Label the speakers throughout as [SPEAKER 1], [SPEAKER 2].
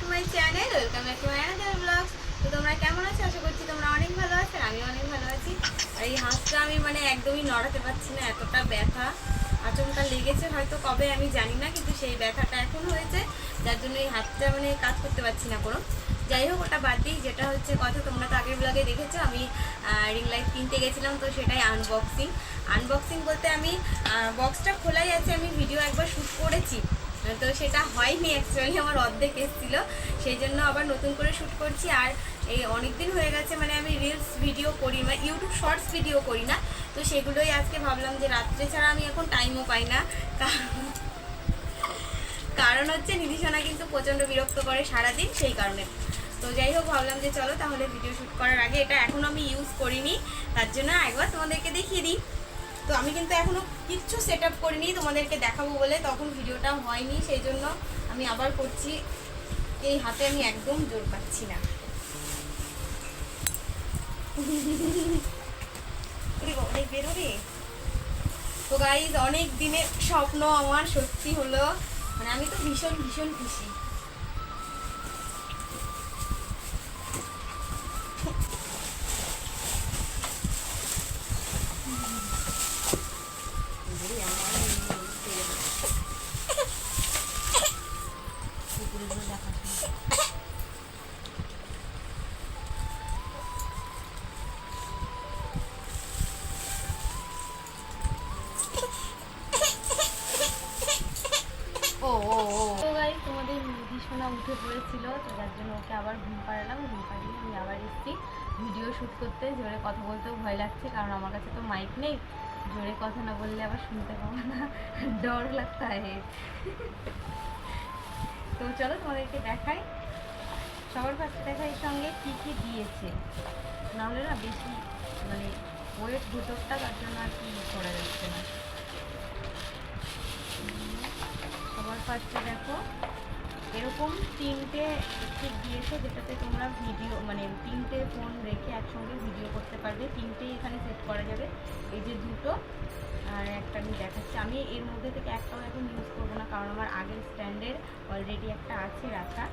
[SPEAKER 1] To my channel welcome back to my তো তোমরা কেমন আছো? আশা করছি তোমরা অনেক ভালো আছো আমি অনেক ভালো আছি। আর এই হাঁসটা আমি মানে একদমই নড়াতে পারছি না, এতটা ব্যথা। আচমকা লেগেছে হয়তো কবে, আমি জানি না, কিন্তু সেই ব্যথাটা এখন হয়েছে। যার জন্য এই হাতটা মানে কাজ করতে পারছি না কোনো। যাই হোক, ওটা বাদ দিই। যেটা হচ্ছে কথা, তোমরা তো আগের ব্লগে দেখেছ, আমি রিং কিনতে গেছিলাম, তো সেটাই আনবক্সিং আনবক্সিং বলতে আমি বক্সটা খোলাই আছে, আমি ভিডিও একবার শ্যুট করেছি। তো সেটা হয়নি অ্যাকচুয়ালি আমার অর্ধেক এসেছিল। সেই জন্য আবার নতুন করে শ্যুট করছি। আর এই অনেক দিন হয়ে গেছে মানে আমি রিলস ভিডিও করি মানে ইউটিউব শর্টস ভিডিও করি না। তো সেগুলোই আজকে ভাবলাম যে রাত্রে ছাড়া আমি এখন টাইমও পাই না। কারণ হচ্ছে নিধিসোনা কিন্তু প্রচণ্ড বিরক্ত করে সারাদিন সেই কারণে। তো যাই হোক, ভাবলাম যে চলো তাহলে ভিডিও শ্যুট করার আগে এটা এখন আমি ইউজ করিনি। তার জন্য একবার তোমাদেরকে দেখিয়ে দিই। তো আমি কিন্তু এখনও কিচ্ছু সেট আপ করিনি তোমাদেরকে দেখাবো বলে তখন ভিডিওটা হয়নি সেই জন্য আমি আবার করছি। এই হাতে আমি একদম জোর পাচ্ছি না। বাবা, বেরোবে তো গাইজ অনেক দিনের স্বপ্ন আমার সত্যি হলো মানে আমি তো ভীষণ ভীষণ খুশি। ও তো তোমাদের মুদি উঠে পড়েছিল, তো যার জন্য ওকে আবার ঘুম পাড়ালাম, ঘুম পাড়িয়ে আমি আবার এসেছি ভিডিও শ্যুট করতে। জোরে কথা বলতেও ভয় লাগছে, কারণ আমার কাছে তো মাইক নেই। জোরে কথা না বললে আবার শুনতে পাবো না। ডর লাগতা है তো চলো তোমাদেরকে দেখাই। সবার ফার্স্টে দেখাই সঙ্গে কী কী দিয়েছে। নাহলে না বেশি মানে ওয়েট ভিতরটা তার জন্য আর কি করা যাচ্ছে না। সবার ফার্স্টে দেখো। এরকম তিনটে ঠিক দিয়েছে যেটাতে তোমরা ভিডিও মানে তিনটে ফোন রেখে একসঙ্গে ভিডিও করতে পারবে। তিনটেই এখানে সেট করা যাবে। এই যে দুটো, আর একটা আমি দেখাচ্ছি। আমি এর মধ্যে থেকে একটাও এখন ইউজ করব না, কারণ আমার আগের স্ট্যান্ডের অলরেডি একটা আছে রাখা।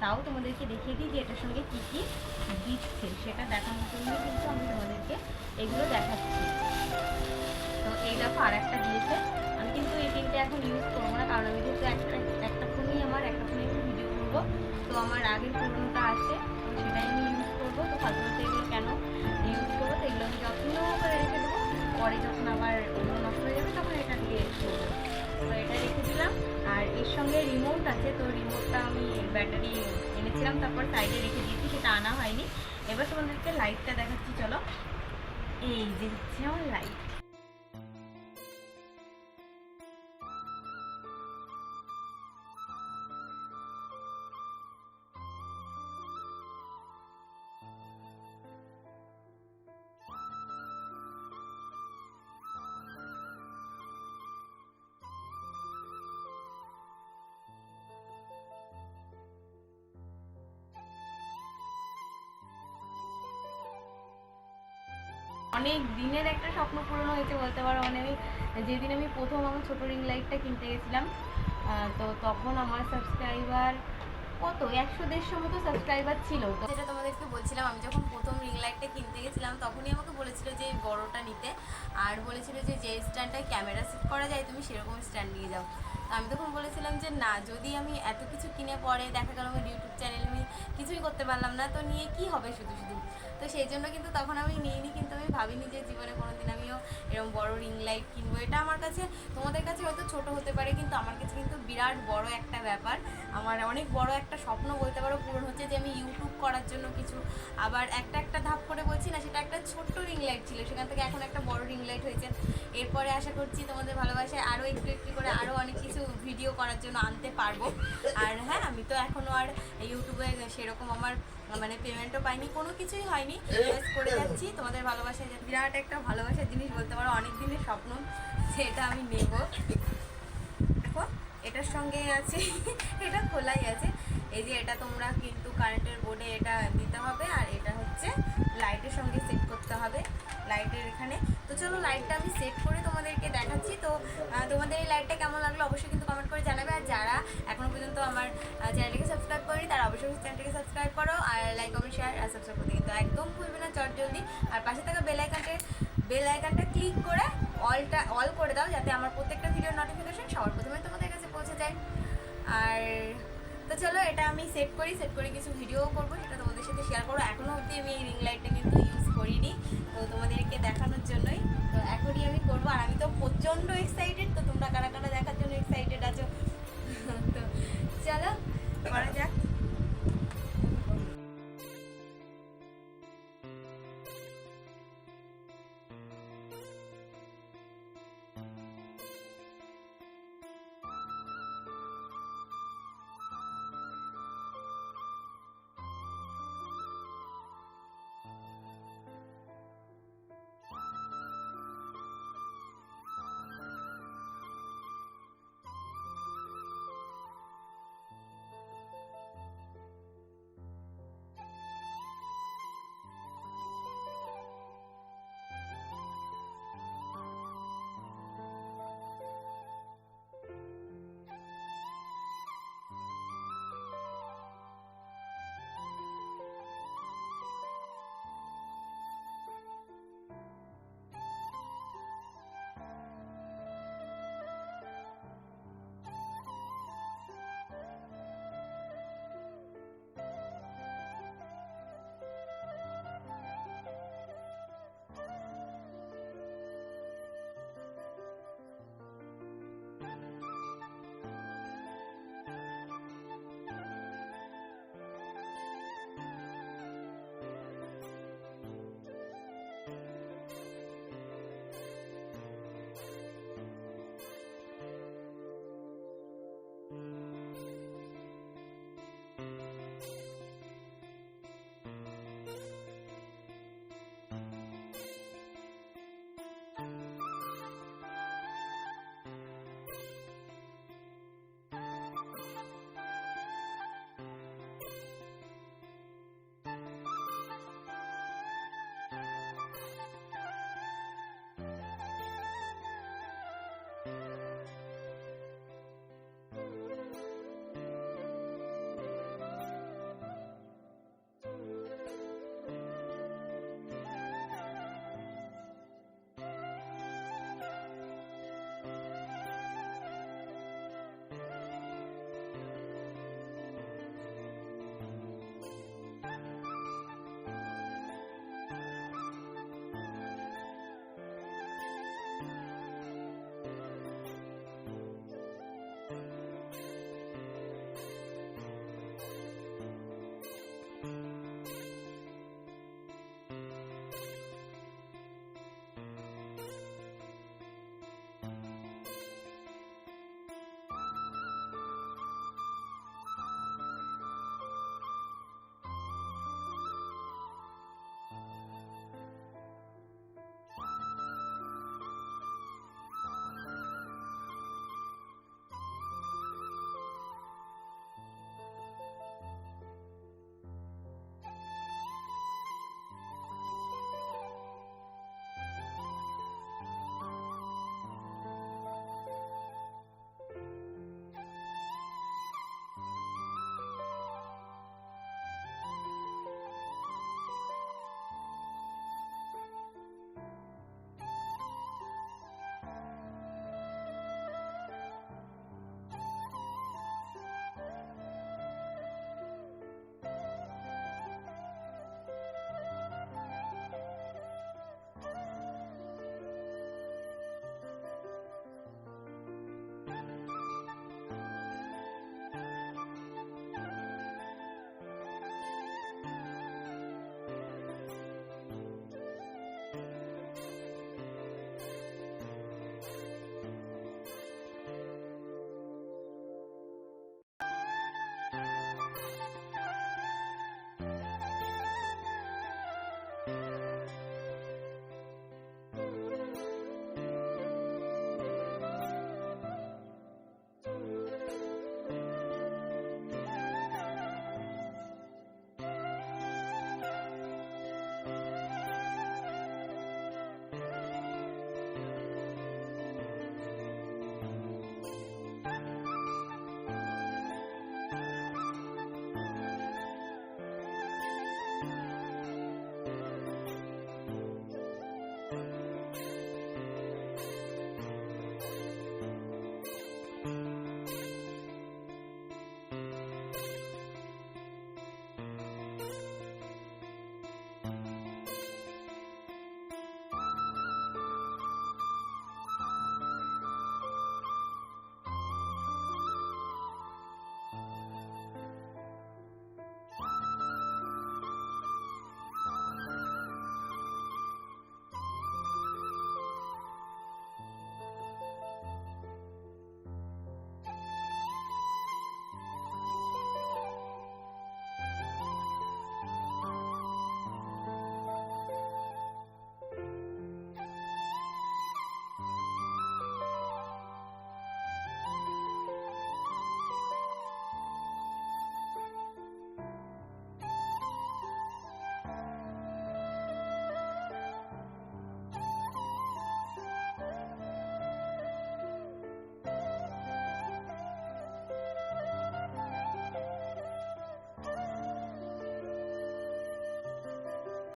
[SPEAKER 1] তাও তোমাদেরকে দেখিয়ে দিই যে এটার সঙ্গে কী কী দিচ্ছে। সেটা দেখানোর জন্যই কিন্তু আমি তোমাদেরকে এগুলো দেখাচ্ছি। তো এই দেখো আর একটা দিয়েছে। কিন্তু এই তিনটে এখন ইউজ করব না, কারণ আমি যেহেতু একটা একটা ফোনই আমার, একটা ফোনে একটু ভিডিও করব। তো আমার আগের পুরোনোটা আছে, তো সেটাই আমি ইউজ করব। তো ফালতু ফালতু এগুলো কেন ইউজ করব? তো এগুলো আমি যত্ন করে রেখে দেবো। পরে যখন আবার এগুলো নষ্ট হয়ে যাবে, তখন এটা দিয়ে তো এটা রেখে দিলাম। আর এর সঙ্গে রিমোট আছে, তো রিমোটটা আমি ব্যাটারি এনেছিলাম, তারপর সাইডে রেখে দিয়েছি, সেটা আনা হয়নি। এবার তোমাদেরকে লাইটটা দেখাচ্ছি, চলো। এই যে হচ্ছে আমার লাইট অনেক দিনের একটা স্বপ্ন পূরণ হয়েছে বলতে পারো। মানে আমি যেদিন আমি প্রথম আমার ছোটো রিং লাইটটা কিনতে গেছিলাম তো তখন আমার সাবস্ক্রাইবার কত? একশো দেড়শো মতো সাবস্ক্রাইবার ছিল। তো যেটা তোমাদেরকে বলছিলাম, আমি যখন প্রথম রিং লাইটটা কিনতে গেছিলাম, তখনই আমাকে বলেছিল যে বড়টা নিতে। আর বলেছিল যে যে স্ট্যান্ডটায় ক্যামেরা সেট করা যায়, তুমি সেরকম স্ট্যান্ড নিয়ে যাও। আমি তখন বলেছিলাম যে, না, যদি আমি এত কিছু কিনে পরে দেখা গেল আমার ইউটিউব চ্যানেল আমি কিছুই করতে পারলাম না, তো নিয়ে কি হবে শুধু শুধু? তো সেই জন্য কিন্তু তখন আমি নিইনি, কিন্তু আমি ভাবিনি যে জীবনে কোনোদিন আমিও এরকম বড় রিং লাইট কিনবো। এটা আমার কাছে, তোমাদের কাছে হয়তো ছোট হতে পারে, কিন্তু আমার কাছে কিন্তু বিরাট বড় একটা ব্যাপার। আমার অনেক বড় একটা স্বপ্ন বলতে পারো পূরণ হচ্ছে যে, আমি ইউটিউব করার জন্য কিছু আবার একটা একটা ধাপ করে বলছি না, সেটা একটা ছোট্ট রিং লাইট ছিল, সেখান থেকে এখন একটা বড় রিং লাইট হয়েছে। এরপরে আশা করছি তোমাদের ভালোবাসায় আরও একটু একটু করে আরও অনেক কিছু ভিডিও করার জন্য আনতে পারব। আর হ্যাঁ আমি তো এখনও আর ইউটিউবে সেরকম আমার মানে পেমেন্টও পাইনি, কোনো কিছুই হয়নি। করে যাচ্ছি। তোমাদের ভালোবাসায় যে বিরাট একটা ভালোবাসার জিনিস বলতে পারো অনেক দিনের স্বপ্ন, সেটা আমি নেব। দেখো, এটার সঙ্গে আছে, এটা খোলাই আছে। এই যে এটা তোমরা কিন্তু কারেন্টের বোর্ডে এটা দিতে হবে, আর এটা হচ্ছে লাইটের সঙ্গে সেট করতে হবে লাইটের এখানে। তো চলো লাইটটা আমি সেট করে তোমাদেরকে দেখাচ্ছি। তো তোমাদের এই লাইটটা কেমন অবশ্যই কিন্তু কমেন্ট করে জানাবে। আর যারা এখনও পর্যন্ত আমার চ্যানেলকে সাবস্ক্রাইব করে অবশ্যই চ্যানেলটাকে সাবস্ক্রাইব করো আর লাইক কমেন্ট শেয়ার আর সাবস্ক্রাইব করতে কিন্তু একদম ভুলবে না, চট জলদি। আর পাশে থাকা বেল আইকনটা বেল আইকনটা ক্লিক করে অলটা অল করে দাও যাতে আমার প্রত্যেকটা ভিডিওর নোটিফিকেশন সবার প্রথমে তোমাদের কাছে পৌঁছে যায়। আর তো চলো, এটা আমি সেট করি সেট করে কিছু ভিডিও করব, সেটা তোমাদের সাথে শেয়ার করব। এখনও অবধি আমি এই রিং লাইটটা কিন্তু ইউজ করিনি। তো তোমাদেরকে দেখানোর জন্যই। তো এখনই আমি করব। আর আমি তো প্রচণ্ড এক্সাইটেড তো তোমরা কারা কারা দেখার জন্য এক্সাইটেড আছো? তো চলো, করা যাক।